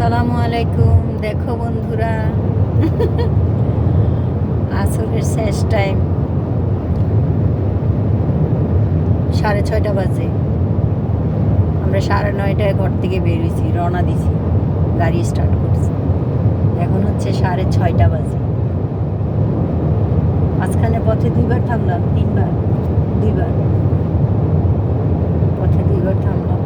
আসসালামু আলাইকুম। দেখো বন্ধুরা। আসরের শেষ টাইম সাড়ে ছয়টা বাজে। আমরা সাড়ে নয়টায় ঘর থেকে বেরিয়েছি রওনা দিছি গাড়ি স্টার্ট করছি। এখন হচ্ছে সাড়ে ছয়টা বাজে। মাঝখানে পথে দুইবার থামলাম, তিনবার, দুইবার। পথে দুইবার থামলাম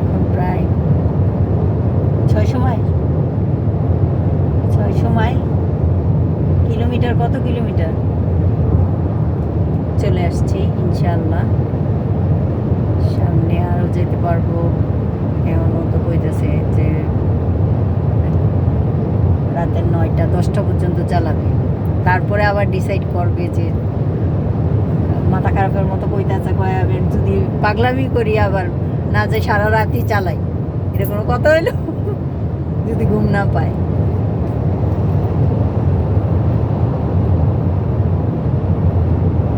এখন প্রায় ছয়শো মাইল ছয়শো মাইল কিলোমিটার, কত কিলোমিটার? চলে আসছি ইনশাল্লাহ সামনে আরও যেতে পারব। এমন তো কইতেছে যে রাতের নয়টা, দশটা পর্যন্ত চালাবে। তারপরে আবার ডিসাইড করবে যে মাথা খারাপের মতো কইতেছে, কয় আবার যদি পাগলামি করি আবার, না যে সারা রাতই চালাই। এটা কোনো কথা হইল? যদি ঘুম না পায়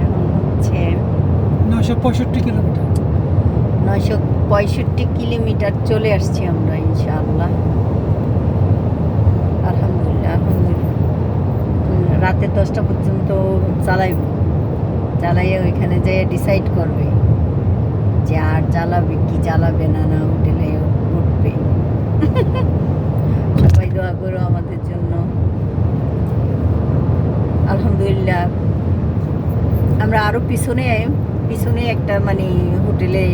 এখন হচ্ছে নশো পঁয়ষট্টি কিলোমিটার। নয়শো পঁয়ষট্টি কিলোমিটার চলে আসছি আমরা, ইনশাআল্লাহ। আলহামদুলিল্লাহ আলহামদুলিল্লাহ। রাতে দশটা পর্যন্ত চালাইব। চালাইয়ে ওইখানে যেয়ে ডিসাইড করবে যে আর জ্বালাবে, কি জ্বালাবে না না হোটেলে উঠবে। সবাই দোয়া করো আমাদের জন্য। আলহামদুলিল্লাহ। আমরা আরও পিছনে পিছনে একটা মানে হোটেলে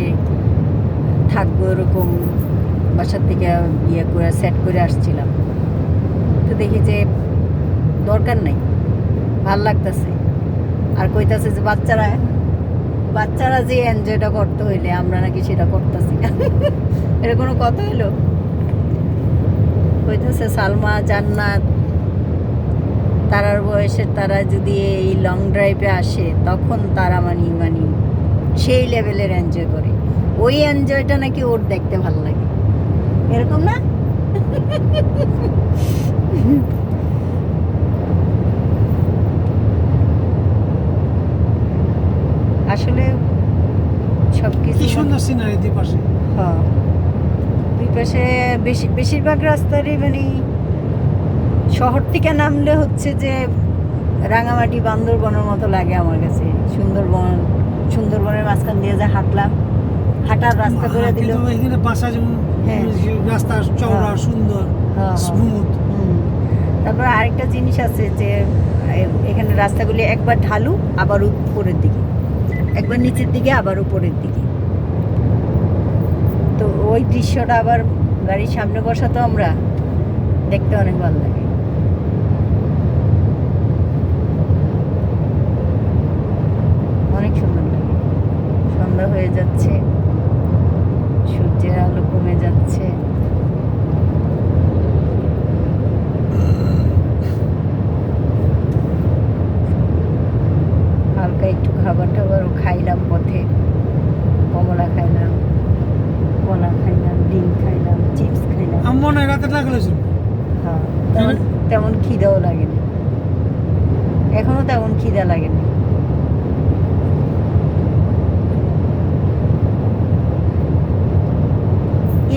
থাকব এরকম বাসার থেকে ইয়ে করে সেট করে আসছিলাম। তো দেখি যে দরকার নাই, ভালো লাগতেছে। আর কইতাছে যে বাচ্চারা বাচ্চারা যে এনজয়টা করতে হইলে আমরা নাকি সেটা করতেছি। না এটা কোনো কথা হইল? কইতাছে সালমা জান্নাত, তারার বয়সে তারা যদি এই লং ড্রাইভে আসে, তখন তারা মানে মানে সেই লেভেলের এনজয় করে। ওই এনজয়টা নাকি ওর দেখতে ভালো লাগে। এরকম না? আসলে সব কি সুন্দর সিনারি দুই পাশে। হ্যাঁ। দুই পাশে বেশি বেশিরভাগ রাস্তারই মানে শহর থেকে নামলে হচ্ছে যে রাঙামাটি বান্দরবনের মতো লাগে আমার কাছে। সুন্দরবন সুন্দরবনের মাঝখান দিয়ে যে হাঁটলাম হাঁটার রাস্তা করে দিল কিন্তু এখানে বাসা যেমন হ্যাঁ। রাস্তা চওড়া হ্যাঁ। সুন্দর হ্যাঁ, হ্যাঁ। স্মুথ। তারপর আরেকটা জিনিস আছে যে এখানে রাস্তাগুলি একবার ঢালু আবার উপরের দিকে একবার নিচের দিকে আবার উপরের দিকে তো ওই দৃশ্যটা আবার গাড়ির সামনে বসা তো আমরা দেখতে অনেক ভালো লাগে অনেক সুন্দর লাগে সন্ধ্যা হয়ে যাচ্ছে। সূর্যের আলো কমে যাচ্ছে। হালকা একটু খাবার টাবারও খাইলাম পথে। কমলা খাইলাম কলা খাইলাম ডিম খাইলাম চিপস খাইলাম। মনে হয় রাতে লাগলে হ্যাঁ তেমন তেমন খিদাও লাগেনি। এখনও তেমন খিদা লাগেনি।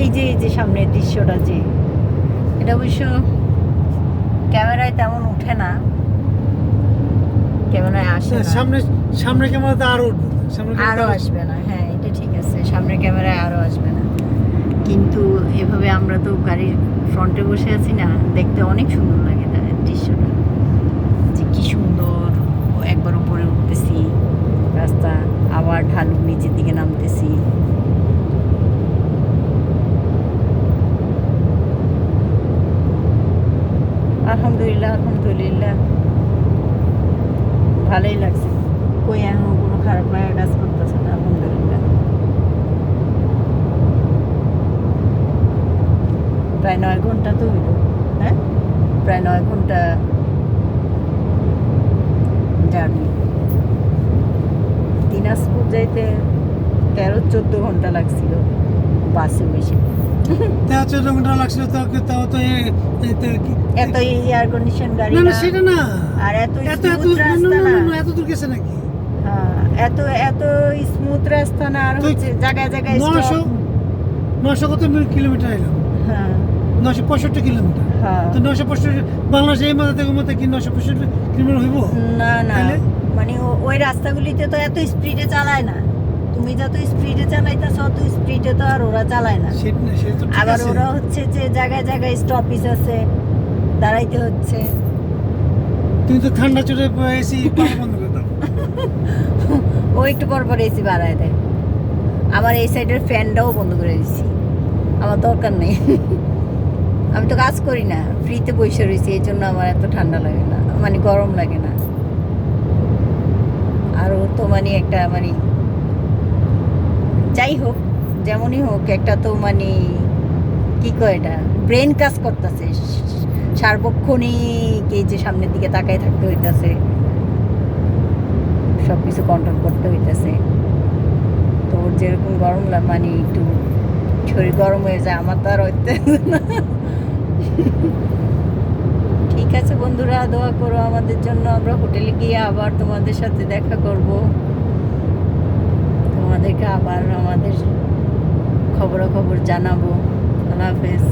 এই যে এই যে সামনের দৃশ্যটা যে এটা অবশ্য ক্যামেরায় তেমন উঠে না। ক্যামেরায় আসে সামনে সামনে ক্যামেরাতে আরও আরও আসবে না। হ্যাঁ এটা ঠিক আছে। সামনে ক্যামেরায় আরও আসবে না। কিন্তু এভাবে আমরা তো গাড়ির ফ্রন্টে বসে আছি না দেখতে অনেক সুন্দর লাগে তা দৃশ্যটা যে কি সুন্দর একবার উপরে উঠতেছি রাস্তা আবার ঢালু নিচের দিকে নামতেছি আলহামদুলিল্লাহ আলহামদুলিল্লাহ। ভালোই লাগছে। কই এখন কোনো খারাপ লাগা কাজ করতেছে না, আলহামদুলিল্লাহ। প্রায় নয় ঘণ্টা তো হইল হ্যাঁ? প্রায় নয় ঘণ্টা জার্নি। দিনাজপুর যাইতে তেরো, চোদ্দ ঘণ্টা লাগছিল। বাসে বসে। তেরো চোদ্দ ঘণ্টা লাগছিল তো তাও তো এ- এ- এ- কি- এত এয়ার কন্ডিশন গাড়ি না না না সেটা না। আর এত এত এত স্মুথ না, রাস্তা না, না, না। না, এত দূর গেছে নাকি? এত এত স্মুথ রাস্তা না আর হচ্ছে জায়গায় জায়গায় নয়শো নশো কত কিলোমিটার এলো? হ্যাঁ। নশো পঁয়ষট্টি কিলোমিটার। তো নশো পঁয়ষট্টি বাংলাদেশে এই মাথা থেকে ওই কি নশো পঁয়ষট্টি কিলোমিটার হইব? না না। মানে ওই রাস্তাগুলিতে তো এত স্পিডে চালায় না। তুমি যত স্পিডে চালাইতেছ অত স্পিডে তো আর ওরা চালায় না। আবার ওরা হচ্ছে যে জায়গায় জায়গায় স্টপিস আছে দাঁড়াইতে হচ্ছে। তুমি তো ঠান্ডা চলে এসি বন্ধ করে দাও। ও একটু পর পর এসি বাড়ায় দেয়। আমার এই সাইডের ফ্যানটাও বন্ধ করে দিচ্ছি আমার দরকার নেই। আমি তো কাজ করি না ফ্রিতে বসে রয়েছি এই জন্য আমার এত ঠান্ডা লাগে না মানে গরম লাগে না। আর ও তো মানে একটা মানে যাই হোক যেমনই হোক, একটা তো মানে কি কয় এটা ব্রেন কাজ করতেছে। সার্বক্ষণিক এই যে সামনের দিকে তাকায় থাকতে হইতাছে। সব কিছু কন্ট্রোল করতে হইতেছে। তো যেরকম গরম মানে একটু শরীর গরম হয়ে যায়, আমার তো আর হইতে ঠিক আছে বন্ধুরা, দোয়া করো আমাদের জন্য। আমরা হোটেলে গিয়ে আবার তোমাদের সাথে দেখা করব। তোমাদেরকে আবার আমাদের খবরাখবর জানাব। আল্লাহ হাফেজ।